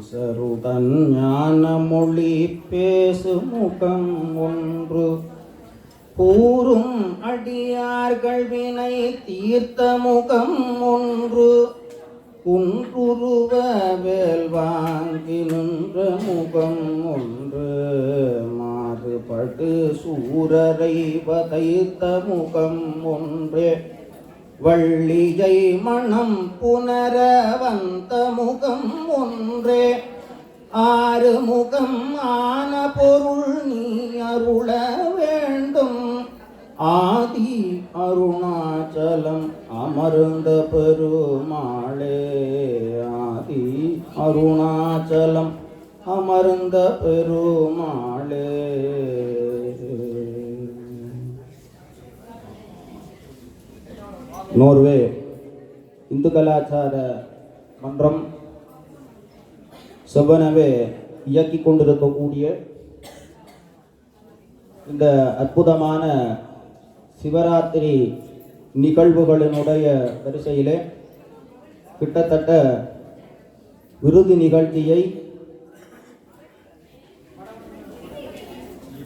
ஈசருடன் ஞான மொழி பேசு முகம் ஒன்று கூறும் அடியார்கள் வினை தீர்த்த முகம் ஒன்று குன்றுருவ வேல் வாங்கி நின்ற முகம் ஒன்று மாறுபட்டு சூரரை வதைத்த முகம் ஒன்றே வள்ளிகை மணம் புனர வந்த முகம் ஒன்றே. ஆறு முகம் ஆன பொருள் நீ அருள வேண்டும். ஆதி அருணாச்சலம் அமர்ந்த பெருமாளே. ஆதி அருணாச்சலம் அமர்ந்த பெருமாளே. நோர்வே இந்து கலாச்சார மன்றம் செவ்வனவே இயக்கிக் கொண்டிருக்கக்கூடிய இந்த அற்புதமான சிவராத்திரி நிகழ்வுகளினுடைய வரிசையிலே கிட்டத்தட்ட விருது நிகழ்ச்சியை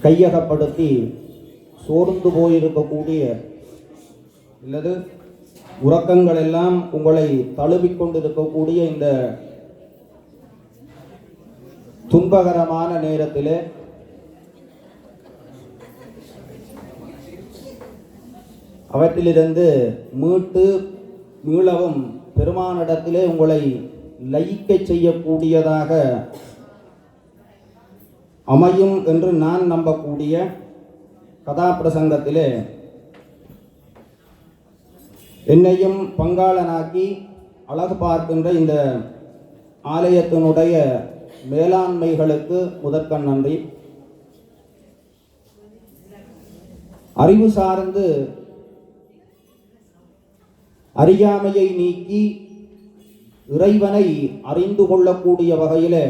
கையகப்படுத்தி சோர்ந்து போயிருக்கக்கூடிய அல்லது உறக்கங்கள் எல்லாம் உங்களை தழுவிக்கொண்டிருக்கக்கூடிய இந்த துன்பகரமான நேரத்திலே அவற்றிலிருந்து மீட்டு மீளவும் பெருமானிடத்திலே உங்களை லயிக்க செய்யக்கூடியதாக அமையும் என்று நான் நம்பக்கூடிய கதாபிரசங்கத்திலே என்னையும் பங்காளனாக்கி அழகு பார்க்கின்ற இந்த ஆலயத்தினுடைய மேலாண்மைகளுக்கு முதற்கண் நன்றி. அறிவு சார்ந்து அறியாமையை நீக்கி இறைவனை அறிந்து கொள்ளக்கூடிய வகையில்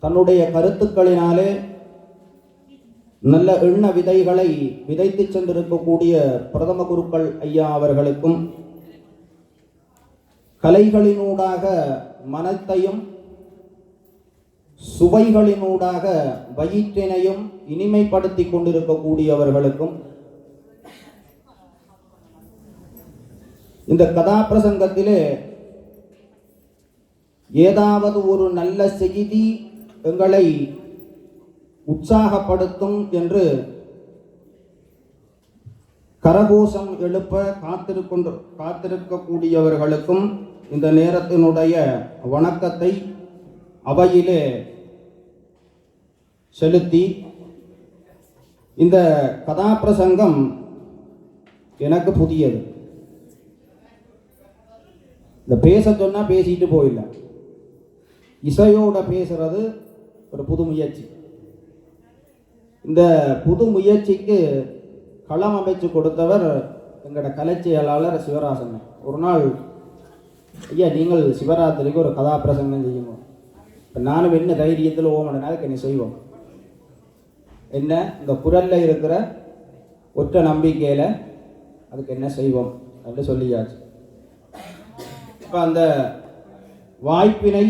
தன்னுடைய கருத்துக்களினாலே நல்ல எண்ண விதைகளை விதைத்து சென்றிருக்கக்கூடிய பிரதம குருக்கள் ஐயா அவர்களுக்கும் கலைகளினூடாக மனத்தையும் சுவைகளினூடாக வயிற்றினையும் இனிமைப்படுத்தி கொண்டிருக்கக்கூடியவர்களுக்கும் இந்த கதாபிரசங்கத்திலே ஏதாவது ஒரு நல்ல செய்தி எங்களை உற்சாகப்படுத்தும் என்று கரகோஷம் எழுப்ப காத்திருக்கொண்டு காத்திருக்கக்கூடியவர்களுக்கும் இந்த நேரத்தினுடைய வணக்கத்தை அவையிலே செலுத்தி இந்த கதாபிரசங்கம் எனக்கு புதியது. இந்த பேச சொன்னால் பேசிட்டு போயிடல இசையோட பேசுறது ஒரு புது முயற்சி. இந்த புது முயற்சிக்கு களம் அமைச்சு கொடுத்தவர் எங்களோட கலை செயலாளர் சிவராசன். ஒரு நாள் ஐயா நீங்கள் சிவராத்திரிக்கு ஒரு கதாபிரசங்கம் செய்யணும் இப்போ நானும் என்ன தைரியத்தில் ஓமனாலுக்கு என்ன செய்வோம்? என்ன இந்த குரலில் இருக்கிற ஒற்ற நம்பிக்கையில் அதுக்கு என்ன செய்வோம் அப்படின்னு சொல்லியாச்சு. இப்போ அந்த வாய்ப்பினை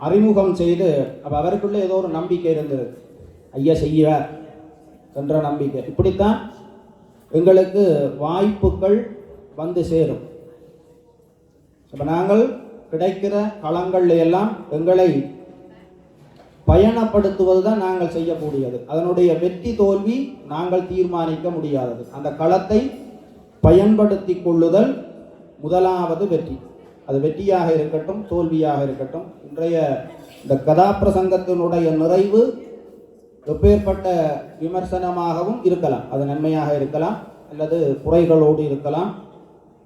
அறிமுகம் செய்து அப்போ அவருக்குள்ளே ஏதோ ஒரு நம்பிக்கை இருந்தது. ஐயா செய்வார் என்ற நம்பிக்கை. இப்படித்தான் எங்களுக்கு வாய்ப்புகள் வந்து சேரும். இப்போ நாங்கள் கிடைக்கிற களங்கள்ல எல்லாம் எங்களை பயணப்படுத்துவது தான் நாங்கள் செய்யக்கூடியது. அதனுடைய வெற்றி தோல்வி நாங்கள் தீர்மானிக்க முடியாதது. அந்த களத்தை பயன்படுத்தி கொள்ளுதல் முதலாவது வெற்றி. அது வெற்றியாக இருக்கட்டும் தோல்வியாக இருக்கட்டும் இன்றைய இந்த கதாபிரசங்கத்தினுடைய நிறைவு எப்பேற்பட்ட விமர்சனமாகவும் இருக்கலாம். அது நன்மையாக இருக்கலாம் அல்லது குறைகளோடு இருக்கலாம்.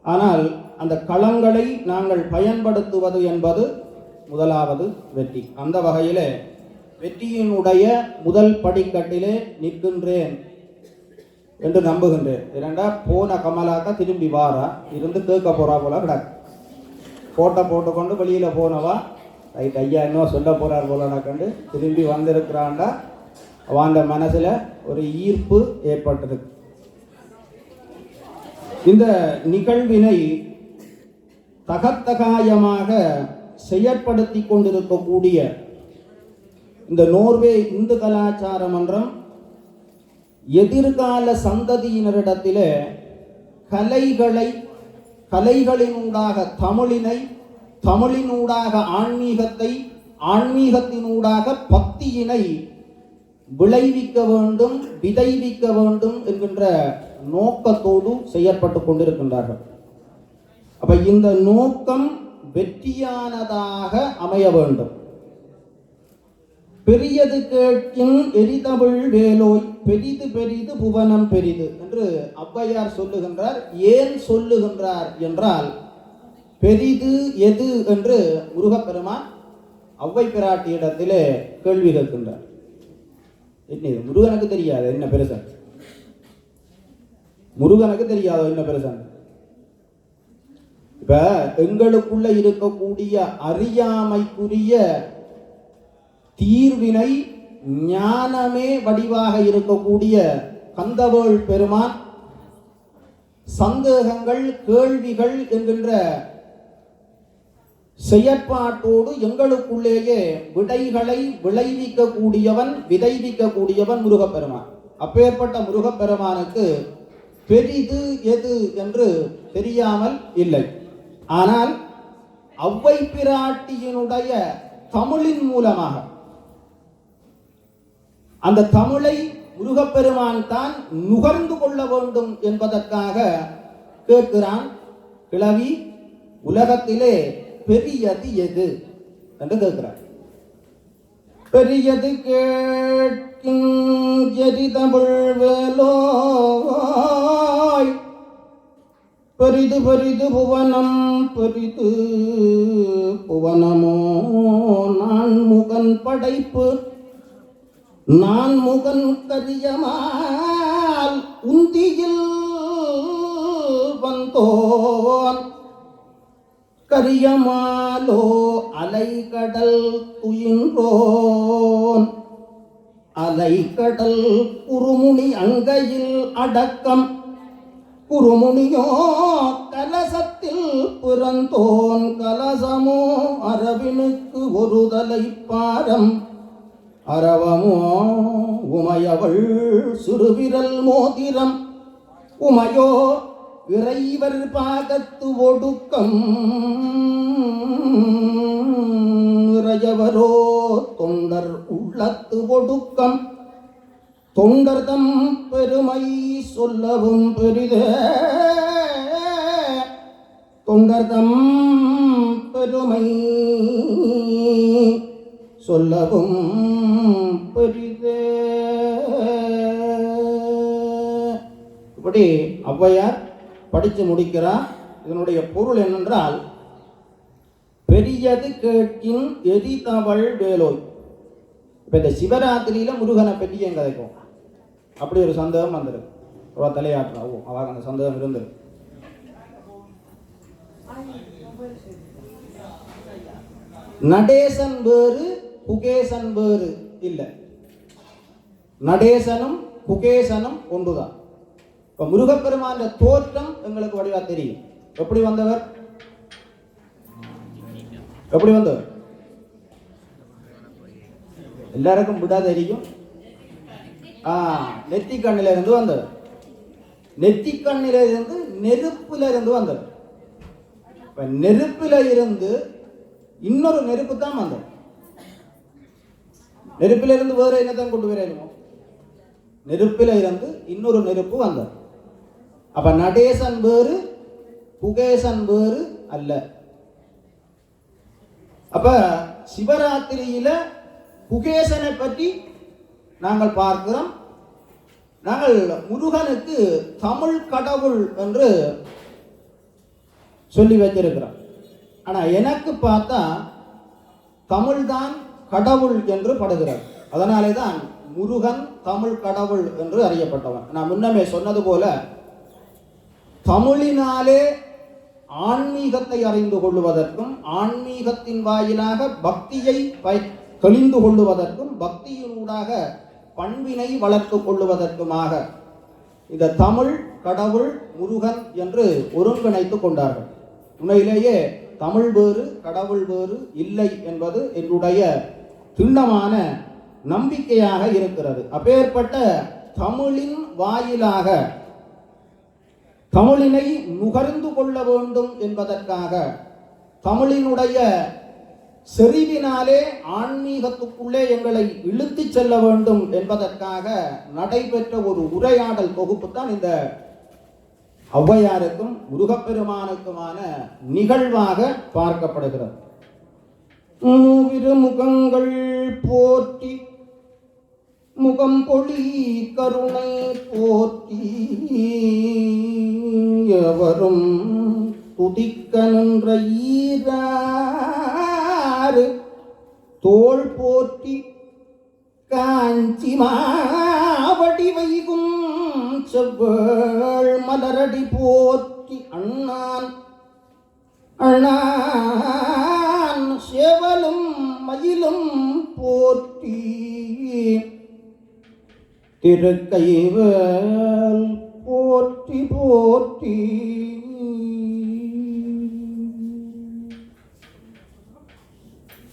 ஆனால் அந்த களங்களை நாங்கள் பயன்படுத்துவது என்பது முதலாவது வெற்றி. அந்த வகையில் வெற்றியினுடைய முதல் படிக்கட்டிலே நிற்கின்றேன் என்று நம்புகின்றேன். இரண்டா போன கமலாக்கா திரும்பி வாரா. இருந்து கேட்க போறா போல கிடக்கு. போட்டை போட்டுக்கொண்டு வெளியில் போனவா? ரைட் ஐயா இன்னும் சொல்ல போறார் போல கண்டு திரும்பி வந்திருக்கிறான்டா அவன் மனசில் ஒரு ஈர்ப்பு ஏற்பட்டிருக்கு இந்த நிகழ்வினை தகத்தகாயமாக செயற்படுத்தி கொண்டிருக்கக்கூடிய இந்த நோர்வே இந்து கலாச்சார மன்றம் எதிர்கால சந்ததியினரிடத்தில் கலைகளை கலைகளினூடாக தமிழினை தமிழினூடாக ஆன்மீகத்தை ஆன்மீகத்தினூடாக பக்தியினை விளைவிக்க வேண்டும் விதைவிக்க வேண்டும் என்கின்ற நோக்கத்தோடு செய்யப்பட்டு கொண்டிருக்கின்றார்கள். அப்ப இந்த நோக்கம் வெற்றியானதாக அமைய வேண்டும். பெரியது கேட்கும் எரிதமிழ் வேலோய் பெரிது பெரிது புவனம் பெரிது என்று ஔவையார் சொல்லுகின்றார். ஏன் சொல்லுகின்றார் என்றால் பெரிது எது என்று முருகப்பெருமான் ஔவை பிராட்டியிடத்திலே கேள்வி கேட்கின்றார். என்ன இது முருகனுக்கு தெரியாது? என்ன பெருசா? முருகனுக்கு தெரியாதோ? என்ன பெருசா? இப்ப எங்களுக்குள்ள இருக்கக்கூடிய அறியாமைக்குரிய தீர்வினை ஞானமே வடிவாக இருக்கக்கூடிய கந்தவேள் பெருமான் சந்தேகங்கள் கேள்விகள் என்கின்ற செயற்பாட்டோடு எங்களுக்குள்ளேயே விடைகளை விளைவிக்க கூடியவன் விதைவிக்க கூடியவன் முருகப்பெருமான். அப்பேற்பட்ட முருகப்பெருமானுக்கு பெரிது எது என்று தெரியாமல் இல்லை. ஆனால் அவ்வை பிராட்டியினுடைய தமிழின் மூலமாக அந்த தமிழை முருகப்பெருமான் தான் நுகர்ந்து கொள்ள வேண்டும் என்பதற்காக கேட்கிறான் கிளவி உலகத்திலே பெரியது எது என்று கேட்கிறார். பெரியது கேட்கும் எரிதமிழ் வேலோய் பெரிது பெரிது புவனம் பெரிது புவனமோ நான் முகன் படைப்பு நான் முகன் கரியமால் உந்தியில் வந்தோன். கரியமாலோ அலைகடல் துயின்றோன். அலைகடல் குறுமுனி அங்கையில் அடக்கம். குறுமுனியோ கலசத்தில் பிறந்தோன் கலசமோ அரவினுக்கு ஒரு தலைப்பாரம் அரவமோ உமையவள் சிறுவிரல் மோதிரம். உமையோ இறைவர் பாகத்து ஒடுக்கம் இறையவரோ தொண்டர் உள்ளத்து ஒடுக்கம். தொண்டர்தம் பெருமை சொல்லவும் பெரிதே. தொண்டர்தம் பெருமை சொல்லவும் பெரிதே. இப்படி ஔவையார் படித்து முடிக்கிறான் இதனுடைய பொருள் என்னென்றால் பெரியது கேட்கின் எரிதவள் வேலோய். இப்போ இந்த சிவராத்திரியில முருகனை பற்றி என் கதைக்கும் அப்படி ஒரு சந்தேகம் வந்திருக்கு. அவ தலையாட்டுறா. ஓ அவங்க அந்த சந்தேகம் இருந்தது. நடேசன் வேறு குகேசன் வேறு. இல்லை. நடேசனும் குகேசனும் ஒன்றுதான். இப்போ முருகப்பெருமான் தோற்றம் எங்களுக்கு வடிவா தெரியும். எப்படி வந்தவர்? எப்படி வந்தவர்? எல்லாருக்கும் விடா தெரியும். ஆ நெத்தி கண்ணில இருந்து வந்தவர். நெத்தி கண்ணில இருந்து நெருப்புல இருந்து வந்தவர். இப்ப நெருப்புல இருந்து இன்னொரு நெருப்பு தான் வந்தது நெருப்பில இருந்து வேற என்னதான் கொண்டு வரணுமோ நெருப்பில இருந்து இன்னொரு நெருப்பு வந்தது அப்ப நடேசன் வேறு புகேசன் வேறு அல்ல. அப்ப சிவராத்திரியில புகேசனை பற்றி நாங்கள் பார்க்கிறோம். நாங்கள் முருகனுக்கு தமிழ் கடவுள் என்று சொல்லி வச்சிருக்கிறோம். ஆனால் எனக்கு பார்த்தா தமிழ்தான் கடவுள் என்று படுகிறார் அதனாலே தான் முருகன் தமிழ் கடவுள் என்று அறியப்பட்டவன். நான் முன்னமே சொன்னது போல தமிழினாலே ஆன்மீகத்தை அறிந்து கொள்வதற்கும் ஆன்மீகத்தின் வாயிலாக பக்தியை தெளிந்து கொள்ளுவதற்கும் பக்தியினூடாக பண்பினை வளர்த்து கொள்ளுவதற்குமாக இந்த தமிழ் கடவுள் முருகன் என்று ஒருங்கிணைத்து கொண்டார்கள். உண்மையிலேயே தமிழ் வேறு கடவுள் வேறு இல்லை என்பது என்னுடைய திண்ணமான நம்பிக்கையாக இருக்கிறது. அப்பேற்பட்ட தமிழின் வாயிலாக தமிழினை நுகர்ந்து கொள்ள வேண்டும் என்பதற்காக தமிழினுடைய செறிவினாலே ஆன்மீகத்துக்குள்ளே எங்களை இழுத்துச் செல்ல வேண்டும் என்பதற்காக நடைபெற்ற ஒரு உரையாடல் தொகுப்பு தான் இந்த ஔவையாருக்கும் முருகப்பெருமானுக்குமான நிகழ்வாக பார்க்கப்படுகிறது. மூவிரு முகங்கள் போற்றி முகம் பொழி கருணை போற்றி எவரும் துதிக்க நின்ற ஈராறு தோல் போற்றி காஞ்சி மாவடி வைகும் செவ்வேள் மலரடி போற்றி திருக்கைவேல் போற்றி போற்றி.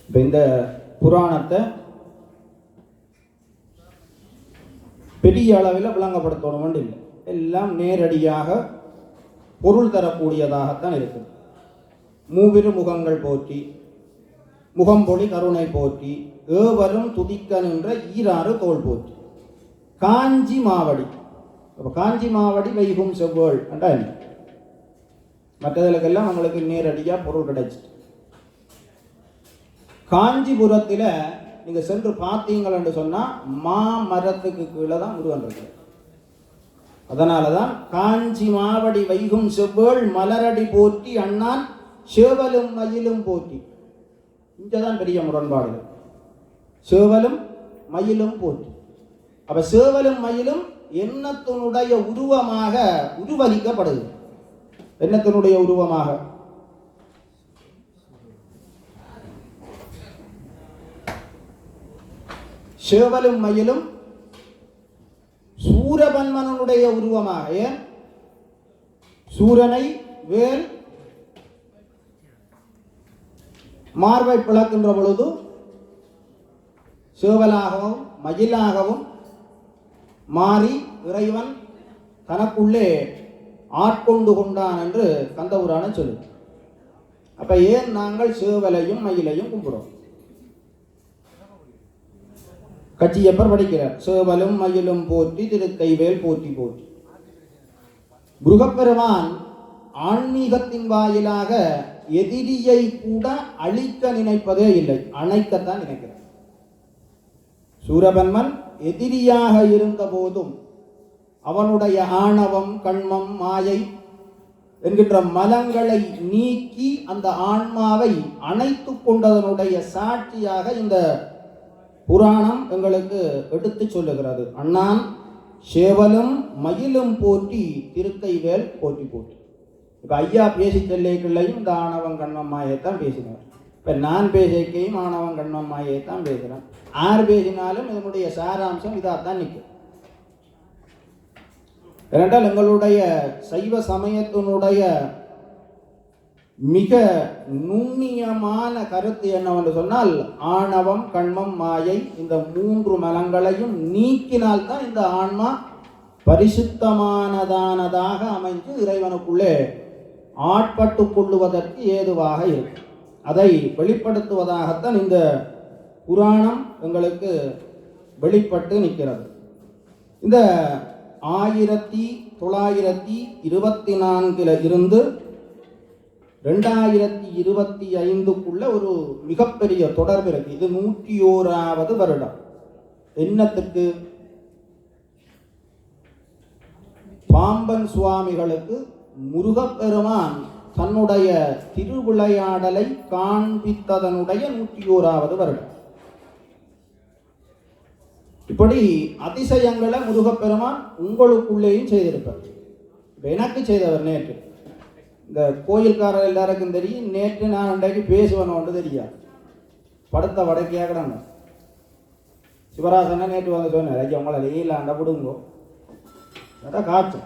இப்போ இந்த புராணத்தை பெரிய அளவில் விளங்கப்படுத்தணும் இல்லை. எல்லாம் நேரடியாக பொருள் தரக்கூடியதாகத்தான் இருக்குது. மூவிரு முகங்கள் போற்றி முகம்பொழி கருணை போற்றி ஏவரும் துதிக்க நின்ற ஈராறு தோல் போற்றி. காஞ்சி மாவடி. அப்போ காஞ்சி மாவடி வைகும் செவ்வாள் அண்டா என்ன? மற்றதுக்கெல்லாம் உங்களுக்கு நேரடியாக பொருள் கிடைச்சிட்டு. காஞ்சிபுரத்தில் நீங்கள் சென்று பார்த்தீங்கன்னு சொன்னால் மா மரத்துக்கு கீழே தான் முருகன் இருக்கு அதனால தான் காஞ்சி மாவடி வைகும் செவ்வேள் மலரடி போற்றி அண்ணான் சேவலும் மயிலும் போற்றி. இங்கே தான் பெரிய முரண்பாடுகள். சேவலும் மயிலும் போற்றி. அப்ப சேவலும் மயிலும் எண்ணத்தினுடைய உருவமாக உருவளிக்கப்படுது. எண்ணத்தினுடைய உருவமாக? சேவலும் மயிலும் சூரபன்மனுடைய உருவமாக ஏன்? சூரனை வேல் மார்பை பிளக்கின்ற பொழுது சேவலாகவும் மயிலாகவும் மாறி இறைவன் தனக்குள்ளே ஆட்கொண்டு கொண்டான் என்று கந்தபுராண சொல்லு அப்ப ஏன் நாங்கள் சேவலையும் மயிலையும் கும்பிடுறோம்? கட்சியப்பர் படிக்கிறார்? சேவலும் மயிலும் போற்றி திருக்கைவேல் போற்றி போற்றி. குருகப்பெருமான் ஆன்மீகத்தின் வாயிலாக எதிரியை கூட அழிக்க நினைப்பதே இல்லை. அணைக்கத்தான் நினைக்கிறார். சூரபன்மன் எதிரியாக இருந்த போதும் அவனுடைய ஆணவம் கண்மம் மாயை என்கின்ற மலங்களை நீக்கி அந்த ஆன்மாவை அணைத்து கொண்டதனுடைய சாட்சியாக இந்த புராணம் எங்களுக்கு எடுத்து சொல்லுகிறது. அண்ணான் சேவலும் மயிலும் போற்றி திருக்கைவேல் போற்றி போட்டி இப்போ ஐயா பேசி செல்லைக்குள்ளையும் இந்த ஆணவம் கண்மம் மாயைத்தான் பேசினார். இப்போ நான் பேசிக்கையும் ஆணவம் கண்மம் மாயைத்தான் பேசுகிறேன். யார் பேசினாலும் இதனுடைய சாராம்சம் இதாக தான் நிற்கும். ஏனென்றால் எங்களுடைய சைவ சமயத்தினுடைய மிக நுண்ணியமான கருத்து என்னவென்று சொன்னால் ஆணவம் கண்மம் மாயை இந்த மூன்று மலங்களையும் நீக்கினால் தான் இந்த ஆன்மா பரிசுத்தமானதானதாக அமைந்து இறைவனுக்குள்ளே ஆட்பட்டு கொள்ளுவதற்கு ஏதுவாக இருக்கும். அதை வெளிப்படுத்துவதாகத்தான் இந்த புராணம் எங்களுக்கு வெளிப்பட்டு நிற்கிறது. இந்த ஆயிரத்தி தொள்ளாயிரத்தி இருபத்தி நான்கில் இருந்து ரெண்டாயிரத்தி இருபத்தி ஐந்துக்குள்ள ஒரு மிகப்பெரிய தொடர்பு இருக்கு. இது நூற்றி ஓராவது வருடம். என்னத்துக்கு பாம்பன் சுவாமிகளுக்கு முருகப்பெருமான் தன்னுடைய திருவிளையாடலை காண்பித்ததனுடைய நூற்றி ஓராவது வருடம். இப்படி அதிசயங்களை முருகப்பெருமான் உங்களுக்குள்ளேயும் செய்திருப்பார். எனக்கு செய்தவர் நேற்று. இந்த கோயில்காரர் எல்லாருக்கும் தெரியும். நேற்று நான் அன்றைக்கு பேசுவேன்னு தெரியாது. படுத்த வடக்கையாக கிடங்க சிவராசனை நேற்று வந்து சொன்னார் ஐயா உங்களை லீலாண்ட விடுங்கோ அதான் காய்ச்சல்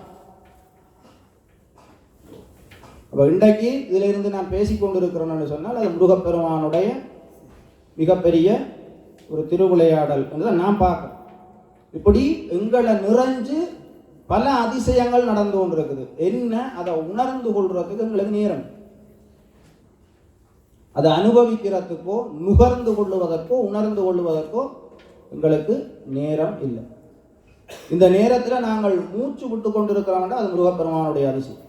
அப்போ இன்றைக்கு இதிலிருந்து நான் பேசிக்கொண்டிருக்கிறேன்னு சொன்னால் அது முருகப்பெருமானுடைய மிகப்பெரிய ஒரு திருவிளையாடல் என்று நான் பார்க்குறேன். இப்படி எங்களை நிறைஞ்சு பல அதிசயங்கள் நடந்து கொண்டிருக்குது. என்ன? அதை உணர்ந்து கொள்றதுக்கு எங்களுக்கு நேரம். அதை அனுபவிக்கிறதுக்கோ நுகர்ந்து கொள்ளுவதற்கோ உணர்ந்து கொள்வதற்கோ எங்களுக்கு நேரம் இல்லை. இந்த நேரத்தில் நாங்கள் மூச்சு விட்டு கொண்டிருக்கிறோம்னா அது முருகப்பெருமானுடைய அதிசயம்.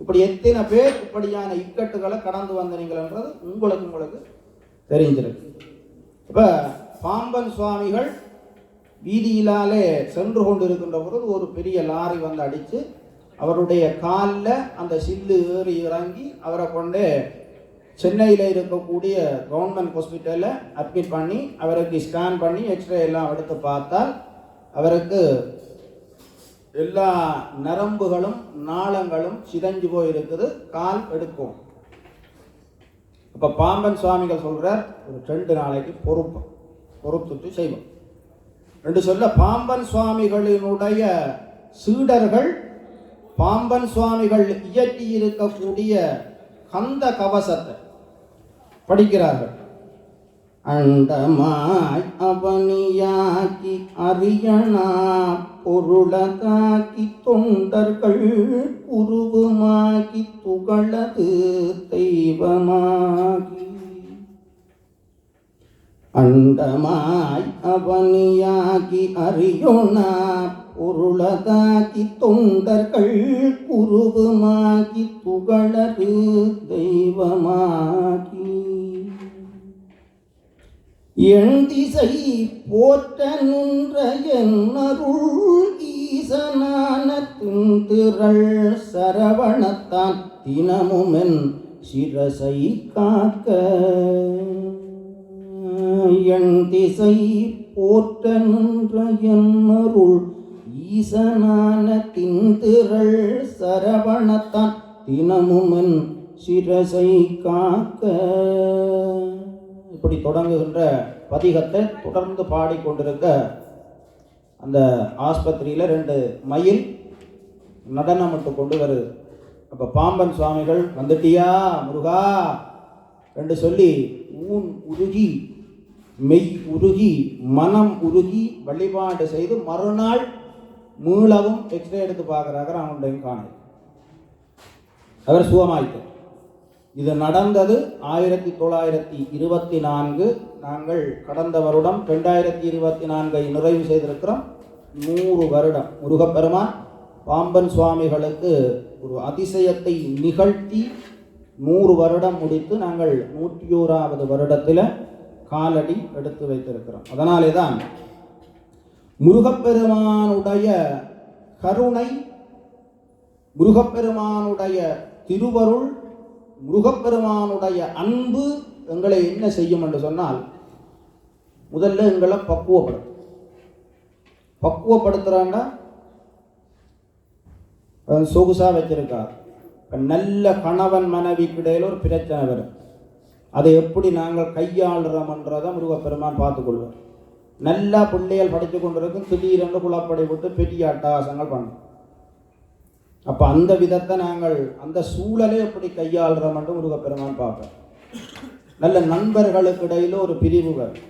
இப்படி எத்தனை பேர் இப்படியான இக்கட்டுகளை கடந்து வந்தீங்கன்றது உங்களுக்கு உங்களுக்கு தெரிஞ்சிருக்கு. இப்போ பாம்பன் சுவாமிகள் வீதியிலாலே சென்று கொண்டிருக்கின்ற பொழுது ஒரு பெரிய லாரி வந்து அடித்து அவருடைய காலில் அந்த சில்லு ஏறி இறங்கி அவரை கொண்டு சென்னையில் இருக்கக்கூடிய கவர்மெண்ட் ஹாஸ்பிட்டலில் அட்மிட் பண்ணி அவருக்கு ஸ்கேன் பண்ணி எக்ஸ்ரே எல்லாம் எடுத்து பார்த்தால் அவருக்கு எல்லா நரம்புகளும் நாளங்களும் சிதைஞ்சு போயிருக்குது. கால் எடுக்கும். அப்போ பாம்பன் சுவாமிகள் சொல்கிறார் ஒரு ரெண்டு நாளைக்கு பொறுப்பு பொறுத்துட்டு செய்வோம். ரெண்டு சொல்ல பாம்பன் சுவாமிகளினுடைய சீடர்கள் பாம்பன் சுவாமிகள் இயற்றி இருக்கக்கூடிய கந்த கவசத்தை படிக்கிறார்கள். அண்டமாய் அவனியாக்கி அரியணா பொருளதாக்கி தொண்டர்கள் உருவமாக்கி துகளது தெய்வமாகி. அண்டமாய் அவனியாகி அறியோனா பொருளதாக்கி தொண்டர்கள் குருவுமாகி துகளது தெய்வமாகி. எண்திசை போற்ற நின்ற என்னருள் ஈசனான திந்திரள் சரவணத்தான் தினமுமென் சிரசை காக்க. என் திசை போற்ற நின்ற என்னருள் ஈசனான திந்திரள் சரவணத்தான் தினமுமன் சிரசை காக்க. இப்படி தொடங்குகின்ற பதிகத்தை தொடர்ந்து பாடிக்கொண்டிருக்க அந்த ஆஸ்பத்திரியில் ரெண்டு மயில் நடனமிட்டு கொண்டு வருது அப்போ பாம்பன் சுவாமிகள் வந்துட்டியா முருகா? ரெண்டு சொல்லி ஊன் உருகி மெய் உருகி மனம் உருகி வழிபாடு செய்து மறுநாள் மீளவும் எக்ஸ்ரே எடுத்து பார்க்குறாங்க அவனுடைய காணல் அவர் சுகமாயிட்டார். இது நடந்தது ஆயிரத்தி தொள்ளாயிரத்தி இருபத்தி நான்கு. நாங்கள் கடந்த வருடம் ரெண்டாயிரத்தி இருபத்தி நான்கை நிறைவு செய்திருக்கிறோம். நூறு வருடம். முருகப்பெருமான் பாம்பன் சுவாமிகளுக்கு ஒரு அதிசயத்தை நிகழ்த்தி நூறு வருடம் முடித்து நாங்கள் நூற்றி ஓராவது வருடத்தில் காலடி எடுத்து வைத்திருக்கிறோம். அதனாலே தான் முருகப்பெருமானுடைய கருணை முருகப்பெருமானுடைய திருவருள் முருகப்பெருமானுடைய அன்பு எங்களை என்ன செய்யும் என்று சொன்னால் முதல்ல எங்களை பக்குவப்படுத்தும். பக்குவப்படுத்துறான்னா சொகுசாக வச்சிருக்கார் நல்ல கணவன் மனைவிக்கு இடையில ஒரு பிரச்சனை வரும். அதை எப்படி நாங்கள் கையாளுறோம்ன்றதை முருகப்பெருமான் பார்த்துக்கொள்வார். நல்லா பிள்ளைகள் படித்து கொண்டிருக்கும் திடீரென்று குழப்படை விட்டு பெரிய அட்டகாசங்கள் பண்ணும் அப்போ அந்த விதத்தை நாங்கள் அந்த சூழலை எப்படி கையாளுறோம் என்று முருகப்பெருமான் பார்ப்போம் நல்ல நண்பர்களுக்கு இடையில ஒரு பிரிவு வரும்.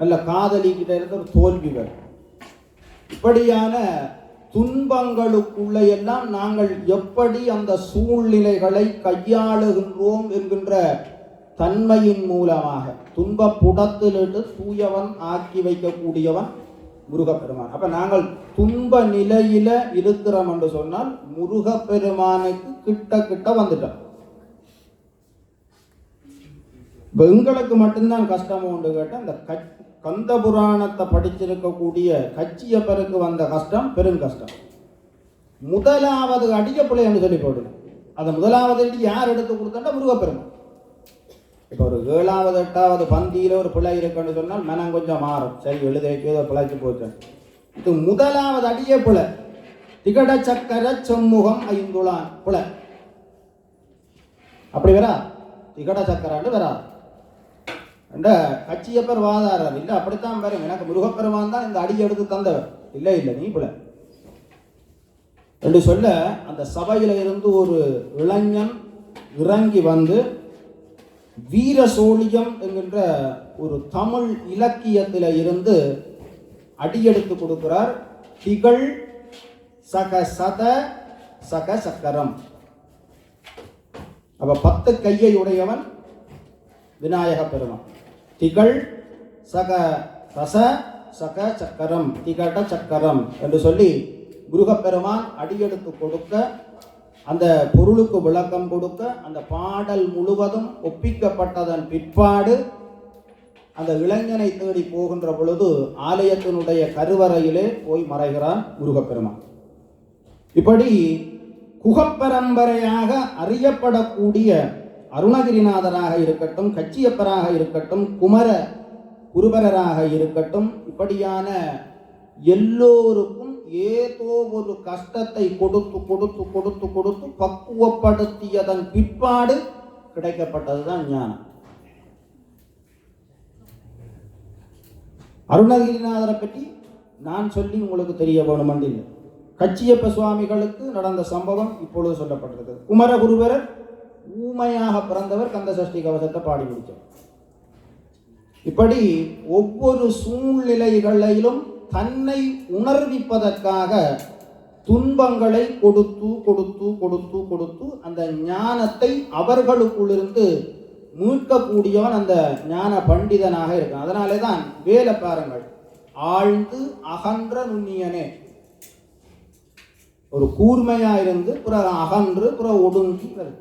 நல்ல காதலிக்கிட்ட இருந்து ஒரு தோல்வி வரும். இப்படியான துன்பங்களுக்குள்ள எல்லாம் நாங்கள் எப்படி அந்த சூழ்நிலைகளை கையாளுகின்றோம் என்கின்ற தன்மையின் மூலமாக துன்ப தூயவன் ஆக்கி வைக்கக்கூடியவன் முருகப்பெருமான். அப்ப நாங்கள் துன்ப நிலையில இருக்கிறோம் என்று சொன்னால் முருகப்பெருமானுக்கு கிட்ட கிட்ட வந்துட்டோம். இப்போ எங்களுக்கு மட்டும்தான் கஷ்டம் உண்டு கேட்டால் இந்த கச் கந்த புராணத்தை படிச்சிருக்கக்கூடிய கச்சியப்பருக்கு வந்த கஷ்டம் பெருங்கஷ்டம் முதலாவது அடிய பிள்ளைன்னு சொல்லி போடுங்க. அந்த முதலாவது அடி யார் எடுத்து கொடுத்தா முருகப்பெருமான். இப்போ ஒரு ஏழாவது எட்டாவது பந்தியில் ஒரு பிள்ளை இருக்குன்னு சொன்னால் மனம் கொஞ்சம் மாறும். சரி எழுத வைக்கிறதோ பிழைச்சி போச்சு. இது முதலாவது அடிய பிழை. திகட சக்கர செம்முகம் ஐந்துளான் பிழை. அப்படி வரா? திகட சக்கரான்னு வரா. என்ற கட்சியப்பர் வாதாரர் இல்லை அப்படித்தான் வரும். எனக்கு முருகப்பெருமான் தான் இந்த அடி எடுத்து தந்தவர். இல்லை இல்லை நீ பிழை. என்று சொல்ல அந்த சபையில இருந்து ஒரு இளைஞன் இறங்கி வந்து வீர சோழியம் என்கின்ற ஒரு தமிழ் இலக்கியத்தில் இருந்து அடியெடுத்து கொடுக்கிறார் திகழ் சக சத சக சக்கரம். அப்ப பத்து கையை உடையவன் விநாயக பெருமான். திகழ் சக ரச சக சக்கரம் திகட சக்கரம் என்று சொல்லி முருகப்பெருமான் அடியெடுத்து கொடுக்க அந்த பொருளுக்கு விளக்கம் கொடுக்க அந்த பாடல் முழுவதும் ஒப்பிக்கப்பட்டதன் பிற்பாடு அந்த இளைஞனை தேடி போகின்ற பொழுது ஆலயத்தினுடைய கருவறையிலே போய் மறைகிறான் முருகப்பெருமான். இப்படி குகப்பரம்பரையாக அறியப்படக்கூடிய அருணகிரிநாதராக இருக்கட்டும் கச்சியப்பராக இருக்கட்டும் குமர குருபரராக இருக்கட்டும் இப்படியான எல்லோருக்கும் ஏதோ ஒரு கஷ்டத்தை கொடுத்து கொடுத்து கொடுத்து கொடுத்து பக்குவப்படுத்தியதன் பிற்பாடு கிடைக்கப்பட்டதுதான் ஞானம். அருணகிரிநாதரை பற்றி நான் சொல்லி உங்களுக்கு தெரிய வேணுமென்று இல்லை. கச்சியப்ப சுவாமிகளுக்கு நடந்த சம்பவம் இப்பொழுது சொல்லப்பட்டிருக்கிறது. குமரகுருவரர் ஊமையாக பிறந்தவர் கந்த சஷ்டி கவசத்தை பாடி முடித்தார். இப்படி ஒவ்வொரு சூழ்நிலைகளிலும் தன்னை உணர்விப்பதற்காக துன்பங்களை கொடுத்து கொடுத்து கொடுத்து கொடுத்து அந்த ஞானத்தை அவர்களுக்குள்ளிருந்து மீட்கக்கூடியவன் அந்த ஞான பண்டிதனாக இருக்கான். அதனாலே தான் வேலை பாருங்கள். ஆழ்ந்து அகன்ற நுண்ணியனே. ஒரு கூர்மையா இருந்து பிற அகன்று பிற ஒடுங்கி வருது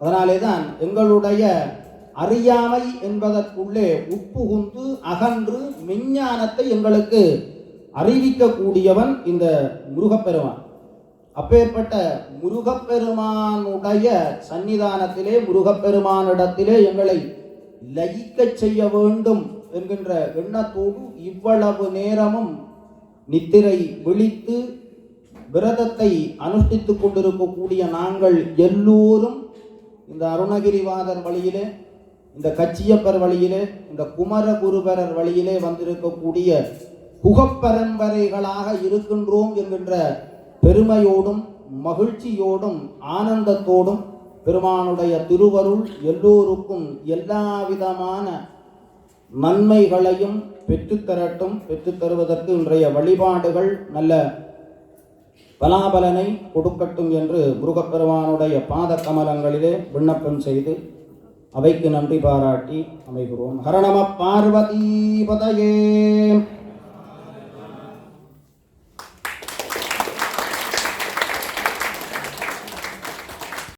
அதனாலே தான் எங்களுடைய அறியாமை என்பதற்குள்ளே உட்புகுந்து அகன்று மெஞ்ஞானத்தை எங்களுக்கு அறிவிக்கக்கூடியவன் இந்த முருகப்பெருமான். அப்பேற்பட்ட முருகப்பெருமானுடைய சன்னிதானத்திலே முருகப்பெருமானிடத்திலே எங்களை லயிக்கச் செய்ய வேண்டும் என்கின்ற எண்ணத்தோடு இவ்வளவு நேரமும் நித்திரை விழித்து விரதத்தை அனுஷ்டித்துக் கொண்டிருக்கக்கூடிய நாங்கள் எல்லோரும் இந்த அருணகிரிவாதர் வழியிலே இந்த கச்சியப்பர் வழியிலே இந்த குமரகுருபரர் வழியிலே வந்திருக்கக்கூடிய புகப்பரம்பரைகளாக இருக்கின்றோம் என்கின்ற பெருமையோடும் மகிழ்ச்சியோடும் ஆனந்தத்தோடும் பெருமானுடைய திருவருள் எல்லோருக்கும் எல்லா விதமான நன்மைகளையும் பெற்றுத்தரட்டும் பெற்றுத்தருவதற்கு இன்றைய வழிபாடுகள் நல்ல பலாபலனை கொடுக்கட்டும் என்று முருகப்பெருமானுடைய பாத கமலங்களிலே விண்ணப்பம் செய்து அவைக்கு நன்றி பாராட்டி அமைகிறோம். ஹரணம பார்வதி பதயே.